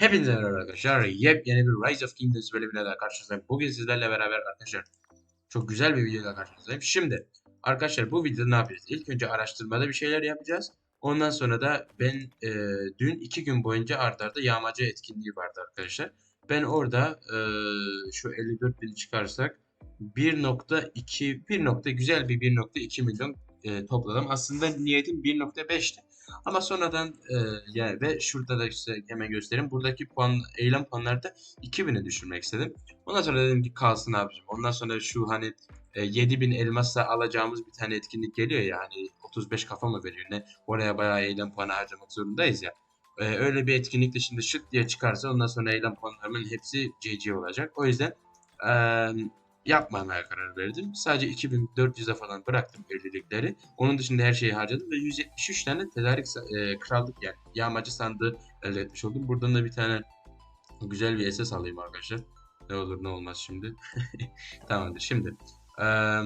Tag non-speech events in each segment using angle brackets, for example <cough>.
Hepinize merhaba arkadaşlar. Yepyeni bir Rise of Kingdoms bölümüyle daha karşınızdayım. Bugün sizlerle beraber arkadaşlar çok güzel bir videoyla karşınızdayım. Şimdi arkadaşlar bu videoda ne yapacağız? İlk önce araştırmada bir şeyler yapacağız. Ondan sonra da ben e, dün iki gün boyunca ardarda arda yağmacı etkinliği vardı arkadaşlar. Ben orada e, şu 54 bin çıkarsak 1.2 bir nokta güzel bir 1.2 milyon e, topladım. Aslında niyetim 1.5'ti. Ama sonradan e, yani ve şurada da size hemen göstereyim. Buradaki puan eylem puanları da 2000'e düşürmek istedim. Ondan sonra dedim ki kalsın abicim. Ondan sonra şu hani e, 7000 elmasla alacağımız bir tane etkinlik geliyor ya hani 35 kafa mı veriyor ne? Oraya bayağı eylem puanı harcamak zorundayız ya. E, öyle bir etkinlik de şimdi şık diye çıkarsa ondan sonra eylem puanlarımın hepsi CC olacak. O yüzden e, yapmamaya karar verdim. Sadece 2400'e falan bıraktım evlilikleri. Onun dışında her şeyi harcadım ve 173 tane tedarik e, krallık yani yağmacı sandığı elde etmiş oldum. Buradan da bir tane güzel bir SS alayım arkadaşlar. Ne olur ne olmaz şimdi. <laughs> Tamamdır. Şimdi eee,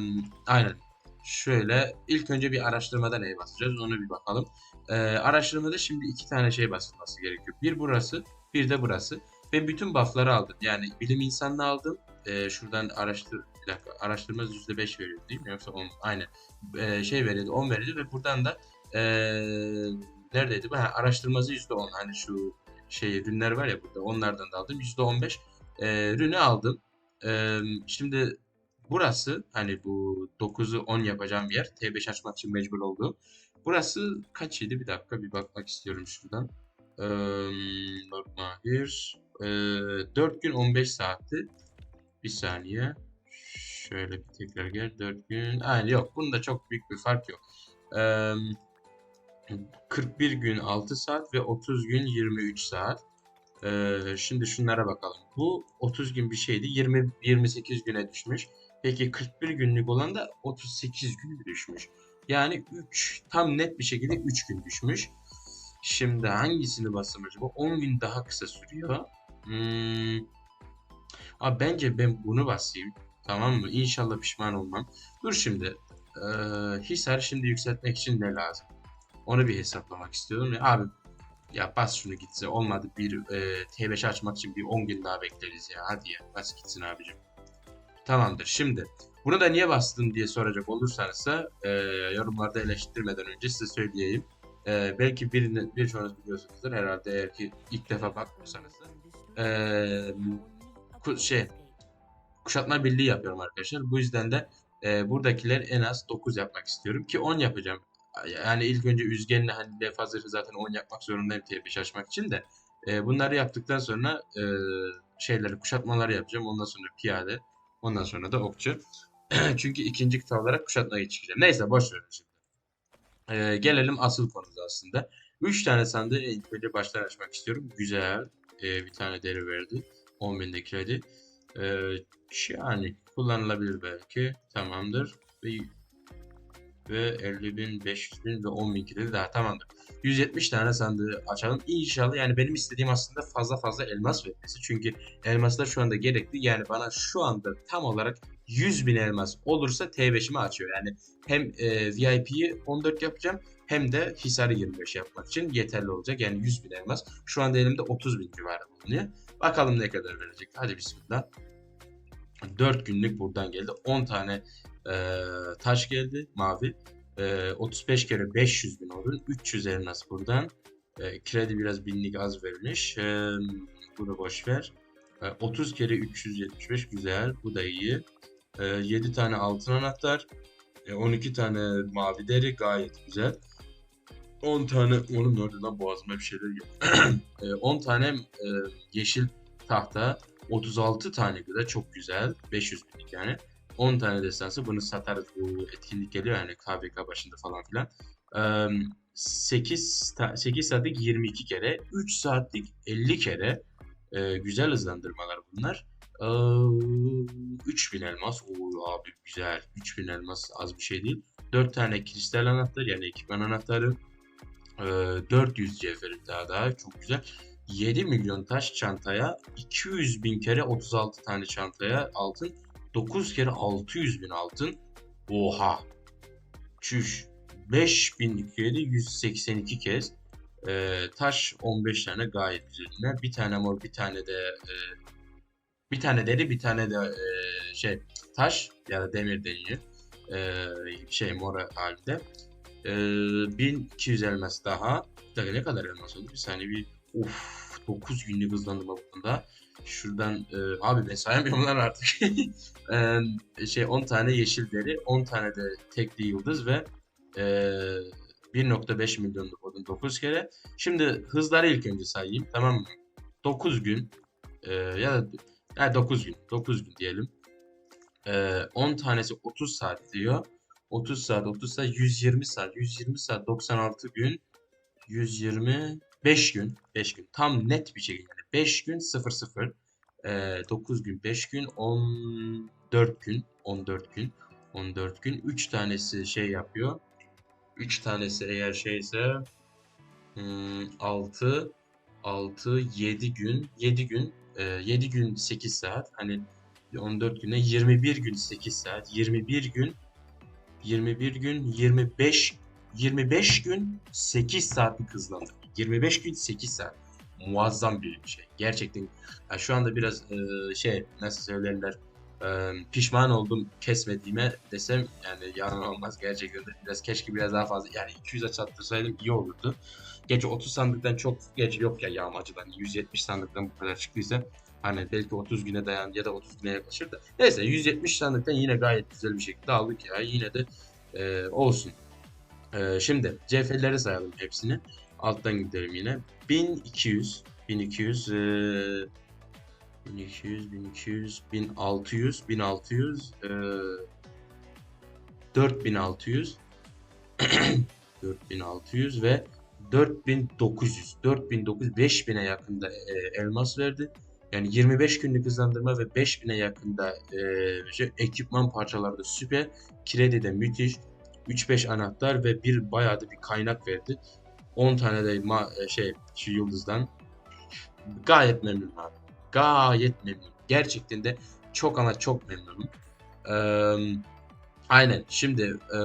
aynen şöyle ilk önce bir araştırmada neye basacağız onu bir bakalım. Eee, araştırmada şimdi iki tane şey basılması gerekiyor. Bir burası bir de burası. Ben bütün buff'ları aldım. Yani bilim insanını aldım e, şuradan araştır bir dakika araştırma %5 veriyor değil mi? Yoksa 10 aynen. E, şey veriyordu 10 veriyordu ve buradan da e, neredeydi bu? Ha, araştırması %10 hani şu şey ürünler var ya burada onlardan da aldım. %15 e, ürünü aldım. E, şimdi burası hani bu 9'u 10 yapacağım bir yer T5 açmak için mecbur olduğum. Burası kaç yedi bir dakika bir bakmak istiyorum şuradan. E, Mahir e, 4 gün 15 saatti bir saniye. Şöyle bir tekrar gel. 4 gün. Aynen yok. Bunda çok büyük bir fark yok. Ee, 41 gün 6 saat ve 30 gün 23 saat. Ee, şimdi şunlara bakalım. Bu 30 gün bir şeydi. 20 28 güne düşmüş. Peki 41 günlük olan da 38 gün düşmüş. Yani 3 tam net bir şekilde 3 gün düşmüş. Şimdi hangisini bassam acaba? 10 gün daha kısa sürüyor. Hmm, Abi bence ben bunu basayım. Tamam mı? İnşallah pişman olmam. Dur şimdi. Ee, Hisar şimdi yükseltmek için ne lazım? Onu bir hesaplamak istiyorum. Ya, abi ya bas şunu gitse. Olmadı bir e, T5 açmak için bir 10 gün daha bekleriz ya. Hadi ya bas gitsin abicim. Tamamdır. Şimdi bunu da niye bastın diye soracak olursanız e, yorumlarda eleştirmeden önce size söyleyeyim. E, belki birini, birçoğunuz biliyorsunuzdur herhalde eğer ki ilk defa bakmıyorsanız da. E, şey kuşatma birliği yapıyorum arkadaşlar. Bu yüzden de e, buradakiler en az 9 yapmak istiyorum ki 10 yapacağım. Yani ilk önce Üzgen'le hani lef hazırı zaten 10 yapmak zorundayım T5 açmak için de. E, bunları yaptıktan sonra e, şeyleri kuşatmaları yapacağım. Ondan sonra piyade. Ondan sonra da okçu. <clears throat> Çünkü ikinci kıta olarak kuşatmaya çıkacağım. Neyse boş verin şimdi. E, gelelim asıl konumuza aslında. 3 tane sandığı ilk önce baştan açmak istiyorum. Güzel. E, bir tane deri verdi. 10.000'de kredi. Ee, yani kullanılabilir belki. Tamamdır. Ve, ve 50.000, 500.000 ve 10.000 kredi daha tamamdır. 170 tane sandığı açalım. İnşallah yani benim istediğim aslında fazla fazla elmas vermesi. Çünkü elmaslar şu anda gerekli. Yani bana şu anda tam olarak 100.000 elmas olursa T5'imi açıyor. Yani hem e, VIP'yi 14 yapacağım hem de Hisar'ı 25 yapmak için yeterli olacak. Yani 100.000 elmas. Şu anda elimde 30.000 civarı bulunuyor. Bakalım ne kadar verecek. Hadi bismillah. 4 günlük buradan geldi. 10 tane e, taş geldi mavi. E, 35 kere 500 bin oldu. 300 elmas buradan. E, kredi biraz binlik az vermiş. E, bunu boş ver. E, 30 kere 375 güzel. Bu da iyi. E, 7 tane altın anahtar. E, 12 tane mavi deri gayet güzel. 10 tane onun oradan boğazıma bir şeyler geliyor. <clears throat> E, 10 tane e, yeşil tahta, 36 tane gıda çok güzel. 500 binlik yani. 10 tane destansı bunu satarız bu etkinlik geliyor yani KVK başında falan filan. Ee, 8, 8 saatlik 22 kere, 3 saatlik 50 kere Ee, güzel hızlandırmalar bunlar. Ee, 3000 elmas. Oo abi güzel. 3000 elmas az bir şey değil. 4 tane kristal anahtar yani ekipman anahtarı. Ee, 400 cevherim daha daha çok güzel. 7 milyon taş çantaya, 200 bin kere 36 tane çantaya altın, 9 kere 600 bin altın. Oha! Çüş! 5000 kere 182 kez. Ee, taş 15 tane gayet güzel. Bir tane mor, bir tane de e, bir tane deri, bir tane de e, şey taş ya da demir deniyor. Ee, şey mor halde. Ee, 1200 elmas daha. Bir dakika ne kadar elmas oldu? Bir saniye bir Of 9 günlük hızlandırma bunda. Şuradan e, abi ben sayamıyorum lan artık. <laughs> e, şey 10 tane yeşil deri, 10 tane de tekli yıldız ve e, 1.5 milyonluk odun 9 kere. Şimdi hızları ilk önce sayayım tamam mı? 9 gün e, ya da ya 9 gün 9 gün diyelim. E, 10 tanesi 30 saat diyor. 30 saat 30 saat 120 saat 120 saat 96 gün 120 5 gün 5 gün. Tam net bir şekilde. Yani 5 gün 0 0 e, 9 gün 5 gün 14 gün 14 gün 14 gün. 3 tanesi şey yapıyor. 3 tanesi eğer şeyse hmm, 6 6 7 gün 7 gün e, 7 gün 8 saat. Hani 14 güne 21 gün 8 saat 21 gün 21 gün 25 25 gün 8 saatlik hızlandırma. 25 gün 8 saat. Muazzam bir şey. Gerçekten yani şu anda biraz e, şey nasıl söylerler e, pişman oldum kesmediğime desem yani yalan olmaz gerçekten biraz keşke biraz daha fazla yani 200'e çattırsaydım iyi olurdu. Gerçi 30 sandıktan çok geç yok ya yağmacıdan 170 sandıktan bu kadar çıktıysa hani belki 30 güne dayan ya da 30 güne yaklaşır da neyse 170 sandıktan yine gayet güzel bir şekilde aldık ya yine de e, olsun. E, şimdi CF'leri sayalım hepsini. Alttan gidelim yine. 1200 1200 e, 1200 1200 1600 1600 e, 4600 4600 <clears throat> ve 4900 4900 5000'e yakında e, elmas verdi. Yani 25 günlük hızlandırma ve 5000'e yakında e, şey, ekipman parçaları da süper. Kredi de müthiş. 3-5 anahtar ve bir bayağı da bir kaynak verdi. 10 tane de ma şey şu yıldızdan gayet memnunum abi. Gayet memnunum. Gerçekten de çok ama çok memnunum. Ee, aynen. Şimdi e,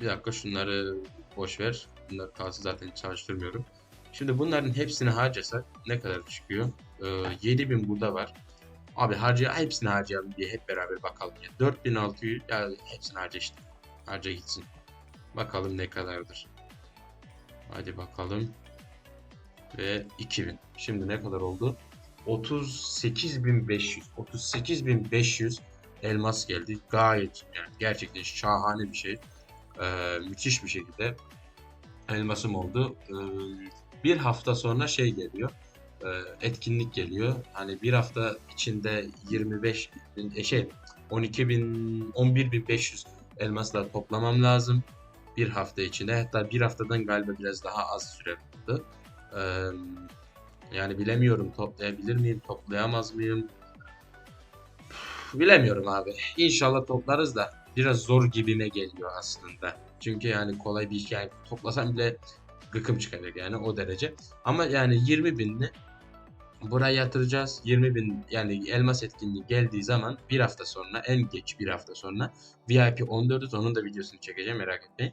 bir dakika şunları boş ver. Bunlar kalsın zaten çalıştırmıyorum. Şimdi bunların hepsini harcasak ne kadar çıkıyor? Ee, 7000 burada var. Abi harcaya hepsini harcayalım diye hep beraber bakalım ya. 4600 ya hepsini harca işte. Harca gitsin. Bakalım ne kadardır. Hadi bakalım. Ve 2000. Şimdi ne kadar oldu? 38.500. 38.500 elmas geldi. Gayet yani gerçekten şahane bir şey. Ee, müthiş bir şekilde elmasım oldu. Ee, bir hafta sonra şey geliyor. E, etkinlik geliyor. Hani bir hafta içinde 25 bin, e, şey 12 bin 11 bin 500 elmasla toplamam lazım. Bir hafta içinde. Hatta bir haftadan galiba biraz daha az süre kaldı. Ee, yani bilemiyorum toplayabilir miyim, toplayamaz mıyım? Bilemiyorum abi. İnşallah toplarız da biraz zor gibime geliyor aslında. Çünkü yani kolay bir hikaye toplasam bile gıkım çıkacak yani o derece. Ama yani 20 binli buraya yatıracağız. 20 bin yani elmas etkinliği geldiği zaman bir hafta sonra en geç bir hafta sonra VIP 14'üz onun da videosunu çekeceğim merak etmeyin.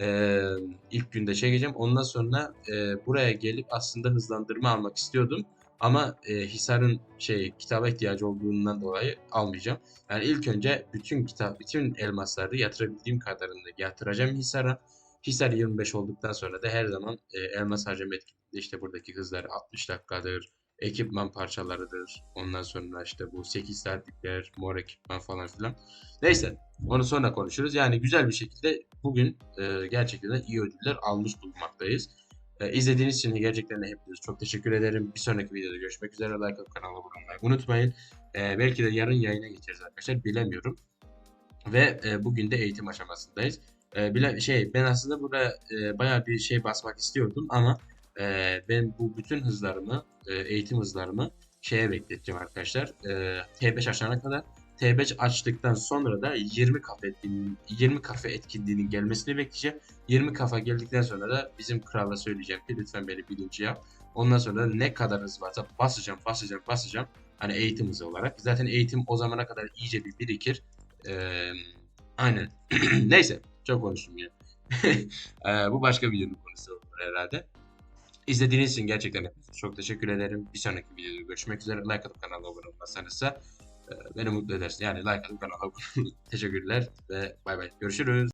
Ee, ilk günde çekeceğim. Ondan sonra e, buraya gelip aslında hızlandırma almak istiyordum. Ama e, Hisar'ın şey kitaba ihtiyacı olduğundan dolayı almayacağım. Yani ilk önce bütün kitap, bütün elmasları yatırabildiğim kadarını yatıracağım Hisar'a. Hisar 25 olduktan sonra da her zaman e, elmas harcama etkinliğinde işte buradaki hızlar 60 dakikadır, ekipman parçalarıdır. Ondan sonra işte bu 8 saatlikler, mor ekipman falan filan. Neyse onu sonra konuşuruz. Yani güzel bir şekilde bugün e, gerçekten iyi ödüller almış bulunmaktayız. E, izlediğiniz için gerçekten de hepinize çok teşekkür ederim. Bir sonraki videoda görüşmek üzere. Like atıp kanala abone olmayı unutmayın. E, belki de yarın yayına geçeriz arkadaşlar. Bilemiyorum. Ve e, bugün de eğitim aşamasındayız. E, bile, şey ben aslında burada e, bayağı bir şey basmak istiyordum ama e, ben bu bütün hızlarımı, e, eğitim hızlarımı şeye bekleteceğim arkadaşlar. E, T5 açana kadar. T5 açtıktan sonra da 20 kafe etkinliğinin, 20 kafe etkinliğinin gelmesini bekleyeceğim. 20 kafa geldikten sonra da bizim krala söyleyeceğim ki lütfen beni birinci yap. Ondan sonra da ne kadar hız varsa basacağım, basacağım, basacağım. Hani eğitim hızı olarak. Zaten eğitim o zamana kadar iyice bir birikir. Ee, aynen. <clears throat> Neyse. Çok konuştum ya. <laughs> ee, bu başka bir videonun konusu olur herhalde. İzlediğiniz için gerçekten çok teşekkür ederim. Bir sonraki videoda görüşmek üzere. Like atıp kanala abone olmazsanız e, beni mutlu edersiniz. Yani like atıp kanala abone olun. <laughs> Teşekkürler ve bay bay. Görüşürüz.